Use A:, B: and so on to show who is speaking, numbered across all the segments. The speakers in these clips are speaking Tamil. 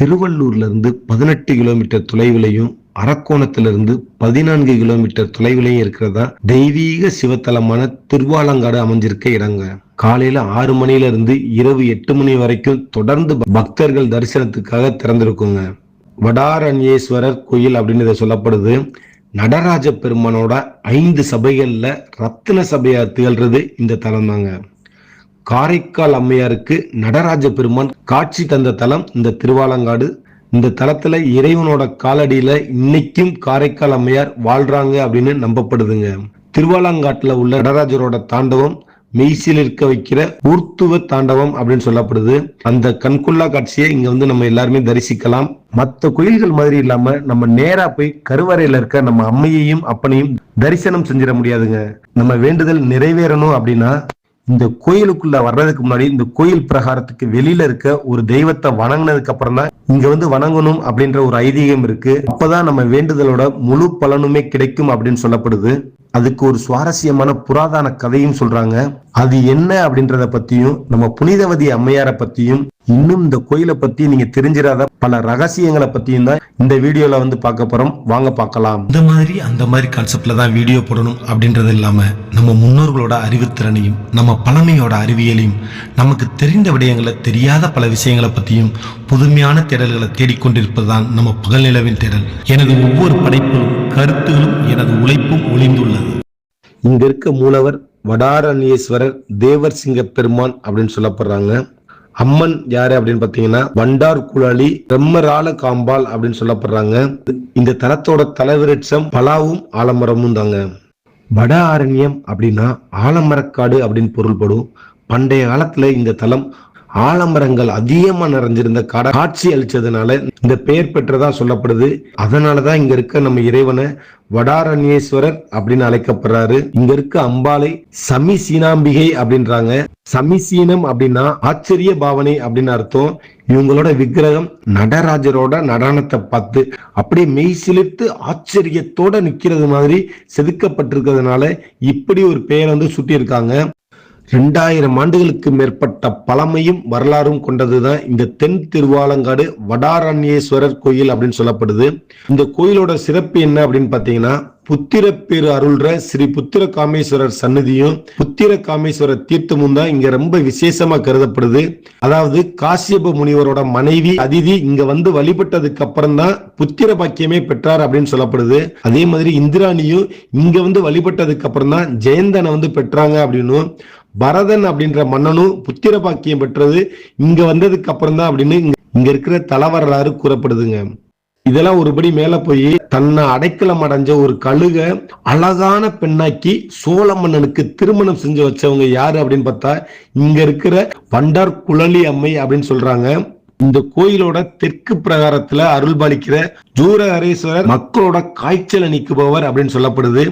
A: திருவள்ளூர்லேருந்து பதினெட்டு கிலோமீட்டர் தொலைவிலையும் அரக்கோணத்திலிருந்து பதினான்கு கிலோமீட்டர் தொலைவிலையும் இருக்கிறதா? தெய்வீக சிவத்தலமான திருவாலங்காடு அமைஞ்சிருக்க இடங்க. காலையில ஆறு மணில இருந்து இரவு எட்டு மணி வரைக்கும் தொடர்ந்து பக்தர்கள் தரிசனத்துக்காக திறந்திருக்குங்க. வடாரண்யேஸ்வரர் கோயில் அப்படின்னு இதை சொல்லப்படுது. நடராஜ பெருமானோட ஐந்து சபைகள்ல ரத்தின சபையா திகழ்றது இந்த தலம் தாங்க காரைக்கால் அம்மையாருக்கு நடராஜ பெருமான் காட்சி தந்த தலம் இந்த திருவாலங்காடு. இந்த தலத்துல இறைவனோட காலடியில இன்னைக்கும் காரைக்கால் அம்மையார் வாழ்றாங்க அப்படின்னு நம்பப்படுதுங்க. திருவாலங்காட்டுல உள்ள நடராஜரோட தாண்டவம் மெய்சில் இருக்க வைக்கிற ஊர்த்துவ தாண்டவம் அப்படின்னு சொல்லப்படுது. அந்த கண்கொள்ளா காட்சியை இங்க வந்து நம்ம எல்லாருமே தரிசிக்கலாம். மற்ற கோயில்கள் மாதிரி இல்லாம நம்ம நேரா போய் கருவறையில இருக்க நம்ம அம்மையையும் அப்பனையும் தரிசனம் செஞ்சிட முடியாதுங்க. நம்ம வேண்டுதல் நிறைவேறணும் அப்படின்னா இந்த கோயிலுக்குள்ள வர்றதுக்கு முன்னாடி இந்த கோயில் பிரகாரத்துக்கு வெளியில இருக்க ஒரு தெய்வத்தை வணங்கினதுக்கு அப்புறம் தான் இங்க வந்து வணங்கணும் அப்படின்ற ஒரு ஐதீகம் இருக்கு. அப்பதான் நம்ம வேண்டுதலோட முழு பலனுமே கிடைக்கும் அப்படின்னு சொல்லப்படுது. அதுக்கு ஒரு சுவாரஸ்யமான புராதன கதையும் சொல்றாங்க. அது என்ன அப்படின்றத பத்தியும் நம்ம புனிதவதி அம்மையாரை பத்தியும் இன்னும் இந்த கோயிலை பத்தி நீங்க தெரிஞ்சிடாத பல ரகசியங்களை பத்தியும் தான் இந்த வீடியோல வந்து பார்க்க போறோம். வாங்க பார்க்கலாம்.
B: இந்த மாதிரி அந்த மாதிரி கான்செப்ட்ல தான் வீடியோ போடணும் அப்படின்றது இல்லாம நம்ம முன்னோர்களோட அறிவுத்திறனையும் நம்ம பழமையோட அறிவியலையும் நமக்கு தெரிந்த விடயங்களை தெரியாத பல விஷயங்களை பத்தியும் புதுமையான தேடல்களை தேடிக்கொண்டிருப்பதுதான் நம்ம பகல் நிலவின் தேடல். எனது ஒவ்வொரு படைப்பிலும் கருத்துகளும் எனது உழைப்பும் ஒளிந்துள்ளது
A: இங்க இருக்க மூலவர் வடாரண்யேஸ்வரர் தேவர் சிங்க பெருமான் அப்படின்னு சொல்லப்படுறாங்க. அம்மன் யாரு அப்படின்னு பாத்தீங்கன்னா வண்டார் குழலி பிரம்மரால காம்பால் அப்படின்னு சொல்லப்படுறாங்க. இந்த தலத்தோட தலைவிருட்சம் பலாவும் ஆலமரமும் தாங்க வட ஆரண்யம் அப்படின்னா ஆலமரக்காடு அப்படின்னு பொருள்படும். பண்டைய காலத்துல இந்த தலம் ஆலமரங்கள் அதிகமா நிறைஞ்சிருந்த கடை காட்சி அளிச்சதுனால இந்த பெயர் பெற்றதா சொல்லப்படுது. அதனாலதான் இங்க இருக்க நம்ம இறைவனை வடாரண்யேஸ்வரர் அப்படின்னு அழைக்கப்படுறாரு. இங்க இருக்க அம்பாளை சமி சீனாம்பிகை அப்படின்றாங்க. சமிசீனம் அப்படின்னா ஆச்சரிய பாவனை அப்படின்னு அர்த்தம். இவங்களோட விக்கிரகம் நடராஜரோட நடனத்தை பார்த்து அப்படியே மெய் சிலிர்த்து ஆச்சரியத்தோட நிக்கிறது மாதிரி செதுக்கப்பட்டிருக்கிறதுனால இப்படி ஒரு பெயர் வந்து சுட்டியிருக்காங்க. ரெண்டாயிரம் ஆண்டுகளுக்கு மேற்பட்ட பழமையும் வரலாறும் கொண்டதுதான் இந்த தென் திருவாலங்காடு வடாரண்யேஸ்வரர் கோயில் அப்படின்னு சொல்லப்படுது. இந்த கோயிலோட சிறப்பு என்ன அப்படின்னு பாத்தீங்கன்னா புத்திரப்பேர் அருள்ற ஸ்ரீ புத்திர காமேஸ்வரர் சன்னதியும் புத்திர காமேஸ்வரர் தீர்த்தமும் தான் இங்க ரொம்ப விசேஷமா கருதப்படுது. அதாவது காசியப முனிவரோட மனைவி அதிதி இங்க வந்து வழிபட்டதுக்கு அப்புறம் தான் புத்திர பாக்கியமே பெற்றார் அப்படின்னு சொல்லப்படுது. அதே மாதிரி இந்திராணியும் இங்க வந்து வழிபட்டதுக்கு அப்புறம் தான் ஜெயந்தனை வந்து பெற்றாங்க அப்படின்னும் பரதன் அப்படின்ற மன்னனும் புத்திர பாக்கியம் பெற்றது. இங்க வந்ததுக்கு அப்புறம் தான் அப்படின்னு இங்க- இருக்கிற தலைவரலாறு கூறப்படுதுங்க. இதெல்லாம் ஒருபடி மேல போய் தன்னை அடைக்கலம் அடைஞ்ச ஒரு கழுக அழகான பெண்ணாக்கி சோழ மன்னனுக்கு திருமணம் செஞ்சு வச்சவங்க யாரு அப்படின்னு பார்த்தா இங்க இருக்கிற வண்டார் குழலி அம்மை அப்படின்னு சொல்றாங்க. இந்த கோயிலோட தெற்கு பிரகாரத்துல அருள்பாலிக்கிற ஜூரஹரேஸ்வரர் மக்களோட காய்ச்சலை நீக்குபவர் அப்படின்னு சொல்லப்படுது.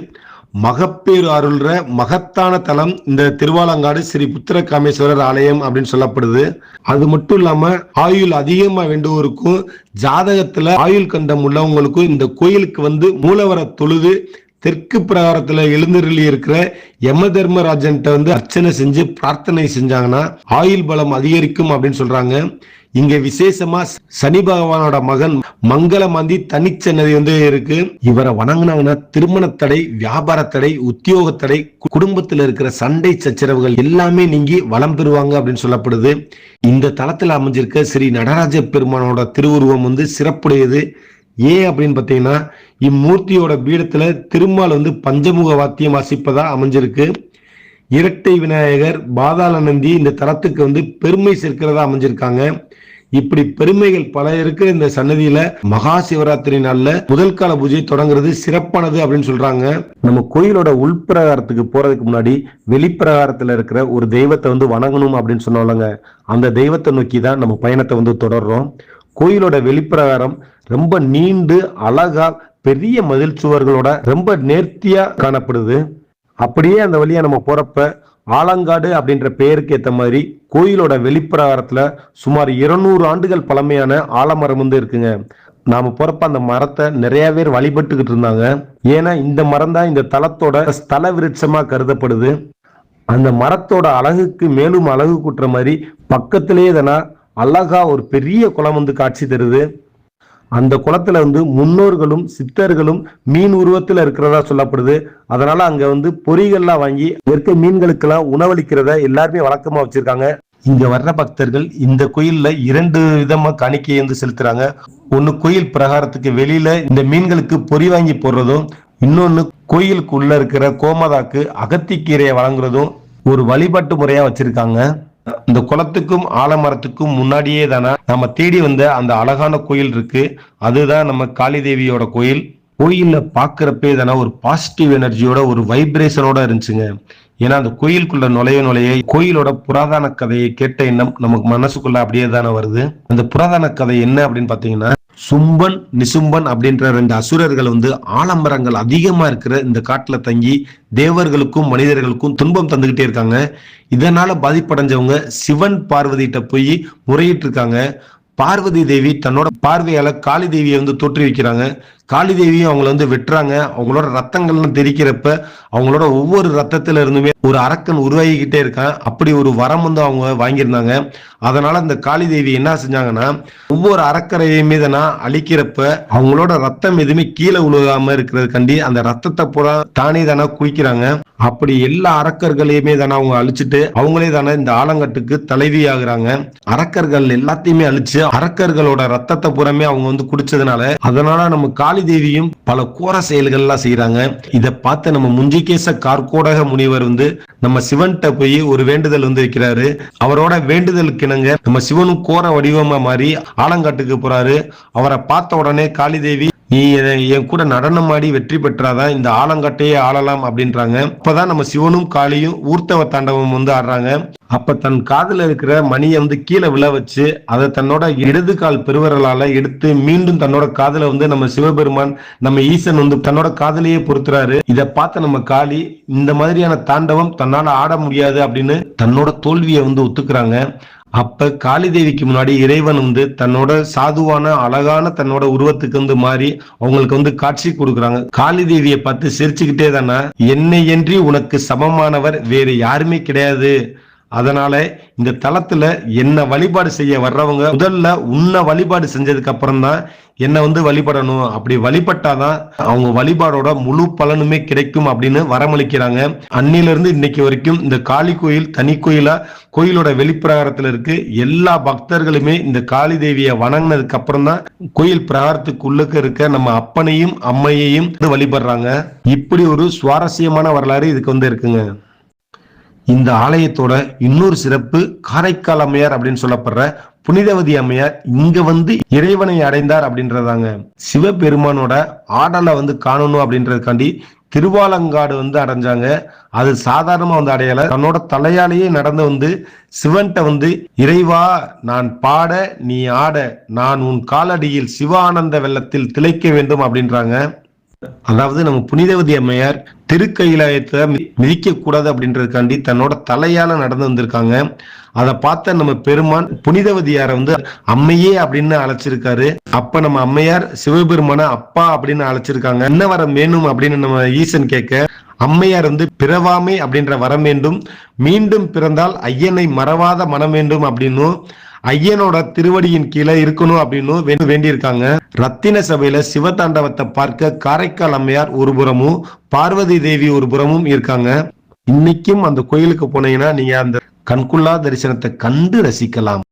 A: மகப்பேறு அருள்ற மகத்தான தலம் இந்த திருவாலங்காடு ஸ்ரீ புத்திர காமேஸ்வரர் ஆலயம் அப்படின்னு சொல்லப்படுது. அது மட்டும் இல்லாம ஆயுள் அதிகமா வேண்டுவோருக்கும் ஜாதகத்துல ஆயுள் கண்டம் உள்ளவங்களுக்கும் இந்த கோயிலுக்கு வந்து மூலவர தொழுது தெற்கு பிரகாரத்துல எழுந்தருளி இருக்கிற யம தர்மராஜன்ட்ட வந்து அர்ச்சனை செஞ்சு பிரார்த்தனை செஞ்சாங்கன்னா ஆயுள் பலம் அதிகரிக்கும் அப்படின்னு சொல்றாங்க. இங்க விசேஷமா சனி பகவானோட மகன் மங்களமந்தி தனிச்சன்னதி வந்து இருக்கு. இவரை வணங்கினாங்கன்னா திருமண தடை வியாபார தடை உத்தியோக தடை குடும்பத்துல இருக்கிற சண்டை சச்சரவுகள் எல்லாமே நீங்கி வளம் பெறுவாங்க அப்படின்னு சொல்லப்படுது. இந்த தளத்தில் அமைஞ்சிருக்க ஸ்ரீ நடராஜ பெருமானோட திருவுருவம் வந்து சிறப்புடையது. ஏன் அப்படின்னு பாத்தீங்கன்னா இம்மூர்த்தியோட பீடத்துல திருமால் வந்து பஞ்சமுக வாத்தியம் வாசிப்பதா அமைஞ்சிருக்கு. இரட்டை விநாயகர் பாதாள நந்தி இந்த தலத்துக்கு வந்து பெருமை சேர்க்கிறதா அமைஞ்சிருக்காங்க. இப்படி பெருமைகள் பல இருக்கிற இந்த சன்னதியில மகா சிவராத்திரி நாள்ல முதல் கால பூஜை தொடங்குறது சிறப்பானது அப்படின்னு சொல்றாங்க. நம்ம கோயிலோட உள்பிரகாரத்துக்கு போறதுக்கு முன்னாடி வெளிப்பிரகாரத்துல இருக்கிற ஒரு தெய்வத்தை வந்து வணங்கணும் அப்படின்னு சொன்னோம்லங்க. அந்த தெய்வத்தை நோக்கி தான் நம்ம பயணத்தை வந்து தொடர்றோம். கோயிலோட வெளிப்பிரகாரம் ரொம்ப நீண்டு அழகா பெரிய மதில் சுவர்களோட ரொம்ப நேர்த்தியா காணப்படுது. அப்படியே அந்த வழியா நம்ம போறப்ப ஆலங்காடு அப்படின்ற பெயருக்கு ஏற்ற மாதிரி கோயிலோட வெளிப்பிரகாரத்தில் சுமார் இருநூறு ஆண்டுகள் பழமையான ஆலமரம் வந்து இருக்குங்க. நாம் போகிறப்ப அந்த மரத்தை நிறைய பேர் வழிபட்டுக்கிட்டு இருந்தாங்க. ஏன்னா இந்த மரம் தான் இந்த தலத்தோட ஸ்தல விருட்சமாக கருதப்படுது. அந்த மரத்தோட அழகுக்கு மேலும் அழகு கூட்டுற மாதிரி பக்கத்திலேயே தானே அழகா ஒரு பெரிய குளம் வந்து காட்சி தருது. அந்த குளத்துல வந்து முன்னோர்களும் சித்தர்களும் மீன் உருவத்தில் இருக்கிறதா சொல்லப்படுது. அதனால அங்க வந்து பொறிகள்லாம் வாங்கி இயற்கை இருக்க மீன்களுக்கெல்லாம் உணவளிக்கிறத எல்லாருமே வழக்கமா வச்சிருக்காங்க. இங்க வர்ற பக்தர்கள் இந்த கோயில்ல இரண்டு விதமா காணிக்கையை வந்து செலுத்துறாங்க. ஒன்னு கோயில் பிரகாரத்துக்கு வெளியில இந்த மீன்களுக்கு பொறி வாங்கி போடுறதும் இன்னொன்னு கோயிலுக்குள்ள இருக்கிற கோமதாக்கு அகத்திக்கீரையை வழங்குறதும் ஒரு வழிபாட்டு முறையா வச்சிருக்காங்க. இந்த குளத்துக்கும் ஆலமரத்துக்கும் முன்னாடியே தானே நம்ம தேடி வந்த அந்த அழகான கோயில் இருக்கு. அதுதான் நம்ம காளி தேவியோட கோயில். கோயில்ல பாக்குறப்பே தானே ஒரு பாசிட்டிவ் எனர்ஜியோட ஒரு வைப்ரேஷனோட இருந்துச்சுங்க. ஏன்னா அந்த கோயிலுக்குள்ள நுழைய நுழைய கோயிலோட புராதன கதையை கேட்ட எண்ணம் நமக்கு மனசுக்குள்ள அப்படியே தானே வருது. அந்த புராதன கதை என்ன அப்படின்னு பாத்தீங்கன்னா சும்பன் நிசும்பன் அப்படின்ற ரெண்டு அசுரர்கள் வந்து ஆலம்பரங்கள் அதிகமா இருக்கிற இந்த காட்டுல தங்கி தேவர்களுக்கும் மனிதர்களுக்கும் துன்பம் தந்துகிட்டே இருக்காங்க. இதனால பாதிப்படைஞ்சவங்க சிவன் பார்வதியிட்ட போய் முறையிட்டு இருக்காங்க பார்வதி தேவி தன்னோட பார்வையால் காளி தேவியை வந்து தோற்றுவிக்கிறாங்க காளி தேவியும் அவங்கள வந்து வெட்டுறாங்க. அவங்களோட ரத்தங்கள்லாம் தெரிக்கிறப்ப அவங்களோட ஒவ்வொரு ரத்தத்துல இருந்துமே ஒரு அரக்கன் உருவாகிக்கிட்டே இருக்கான். அப்படி ஒரு வரம் வந்து அவங்க வாங்கியிருந்தாங்க. அதனால இந்த காளி தேவி என்ன செஞ்சாங்கன்னா ஒவ்வொரு அரக்கரையுமே மீதனா அழிக்கிறப்ப அவங்களோட ரத்தம் எதுவுமே கீழே விழுகாம இருக்கிறதுக்காண்டி அந்த ரத்தத்தை பூரா தானே தானே குவிக்கிறாங்க அப்படி எல்லா அரக்கர்களையுமே தானே அவங்க அழிச்சிட்டு அவங்களே தானே இந்த ஆலங்கட்டுக்கு தலைவி ஆகுறாங்க அரக்கர்கள் எல்லாத்தையுமே அழிச்சு அரக்கர்களோட ரத்தத்தை பூராமே அவங்க வந்து குடிச்சதுனால அதனால நம்ம காளி தேவியும் பல கோர செயல்கள்லாம் செய்யறாங்க இதை பார்த்து நம்ம முஞ்சிகேச கார்கோடக முனிவர் வந்து நம்ம சிவன்கிட்ட போய் ஒரு வேண்டுதல் வந்து வைக்கிறாரு. அவரோட வேண்டுதலுக்கு இணங்க நம்ம சிவனும் கோர வடிவமா மாறி ஆலங்காட்டுக்கு போறாரு. அவரை பார்த்த உடனே காளி தேவி நீ என் கூட நடனம் ஆடி வெற்றி பெற்றாதான் இந்த ஆலங்காட்டையே ஆளலாம் அப்படின்றாங்க. அப்பதான் நம்ம சிவனும் காளியும் ஊர்த்தவ தாண்டவம் வந்து ஆடுறாங்க. அப்ப தன் காதுல இருக்கிற மணியை வந்து கீழே விழ வச்சு அதை தன்னோட இடது கால் பெருவரலால எடுத்து மீண்டும் தன்னோட காதுல வந்து நம்ம சிவபெருமான் நம்ம ஈசன் வந்து தன்னோட காதலையே பொறுத்துறாரு. இதை பார்த்த நம்ம காளி இந்த மாதிரியான தாண்டவம் தன்னால ஆட முடியாது அப்படின்னு தன்னோட தோல்வியை வந்து ஒத்துக்கிறாங்க. அப்ப காளி தேவிக்கு முன்னாடி இறைவன் வந்து தன்னோட சாதுவான அழகான தன்னோட உருவத்துக்கு வந்து மாறி அவங்களுக்கு வந்து காட்சி கொடுக்குறாங்க. காளி தேவியை பார்த்து சிரிச்சுக்கிட்டே தானே என்னை என்று உனக்கு சமமானவர் வேறு யாருமே கிடையாது. அதனால இந்த தளத்துல என்ன வழிபாடு செய்ய வர்றவங்க முதல்ல உன்னை வழிபாடு செஞ்சதுக்கு அப்புறம் தான் என்னை வந்து வழிபடணும். அப்படி வழிபட்டாதான் அவங்க வழிபாடோட முழு பலனுமே கிடைக்கும் அப்படின்னு வரமளிக்கிறாங்க. அன்னிலிருந்து இன்னைக்கு வரைக்கும் இந்த காளி கோயில் தனி கோயிலா கோயிலோட வெளிப்பிரகாரத்துல இருக்கு. எல்லா பக்தர்களுமே இந்த காளி தேவியை வணங்கினதுக்கு அப்புறம் தான் கோயில் பிரகாரத்துக்குள்ளுக்கு இருக்க நம்ம அப்பனையும் அம்மையையும் வந்து வழிபடுறாங்க. இப்படி ஒரு சுவாரஸ்யமான வரலாறு இதுக்கு வந்து இருக்குங்க. இந்த ஆலயத்தோட இன்னொரு சிறப்பு காரைக்கால் அம்மையார் அப்படின்னு சொல்லப்படுற புனிதவதி அம்மையார் இங்க வந்து இறைவனை அடைந்தார் அப்படின்றதாங்க. சிவபெருமானோட ஆடலை வந்து காணணும் அப்படின்றதுக்காண்டி திருவாலங்காடு வந்து அடைஞ்சாங்க. அது சாதாரணமா வந்து அடையல. தன்னோட தலையாலேயே நடந்து வந்து சிவன்கிட்ட வந்து இறைவா நான் பாட நீ ஆட நான் உன் காலடியில் சிவானந்த வெள்ளத்தில் திளைக்க வேண்டும் அப்படின்றாங்க. அதாவது நம்ம புனிதவதி அம்மையார் திருக்கைலாயத்தை மிதிக்க கூடாது அப்படின்றதுக்காண்டி தன்னோட தலையால நடந்து வந்திருக்காங்க. அதை பார்த்த நம்ம பெருமான் புனிதவதியாரை வந்து அம்மையே அப்படின்னு அழைச்சிருக்காரு. அப்ப நம்ம அம்மையார் சிவபெருமான அப்பா அப்படின்னு அழைச்சிருக்காங்க. என்ன வரம் வேணும் அப்படின்னு நம்ம ஈசன் கேட்க அம்மையார் வந்து பிறவாமை அப்படின்ற வரம் வேண்டும். மீண்டும் பிறந்தால் ஐயனை மறவாத மனம் வேண்டும் அப்படின்னும் ஐயனோட திருவடியின் கீழே இருக்கணும் அப்படின்னு வேண்டியிருக்காங்க. ரத்தின சபையில சிவதாண்டவத்தை பார்க்க காரைக்கால் அம்மையார் ஒரு புறமும் பார்வதி தேவி ஒரு புறமும் இருக்காங்க. இன்னைக்கும் அந்த கோயிலுக்கு போனீங்கன்னா நீங்க அந்த கண்குள்ளா தரிசனத்தை கண்டு ரசிக்கலாம்.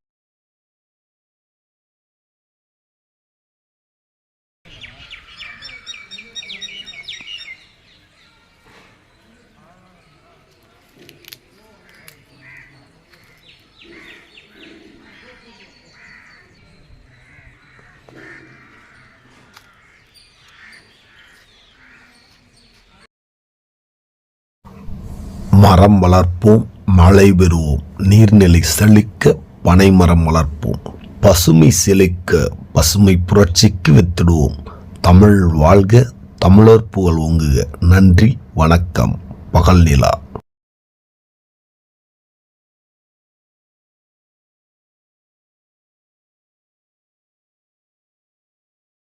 C: மரம் வளர்ப்போம் மழை பெறுவோம் நீர்நிலை செழிக்க பனைமரம் வளர்ப்போம் பசுமை செழிக்க பசுமை புரட்சிக்கு வித்திடுவோம். தமிழ் வாழ்க தமிழர் புகழ் ஓங்குக. நன்றி வணக்கம். பகல் நிலா.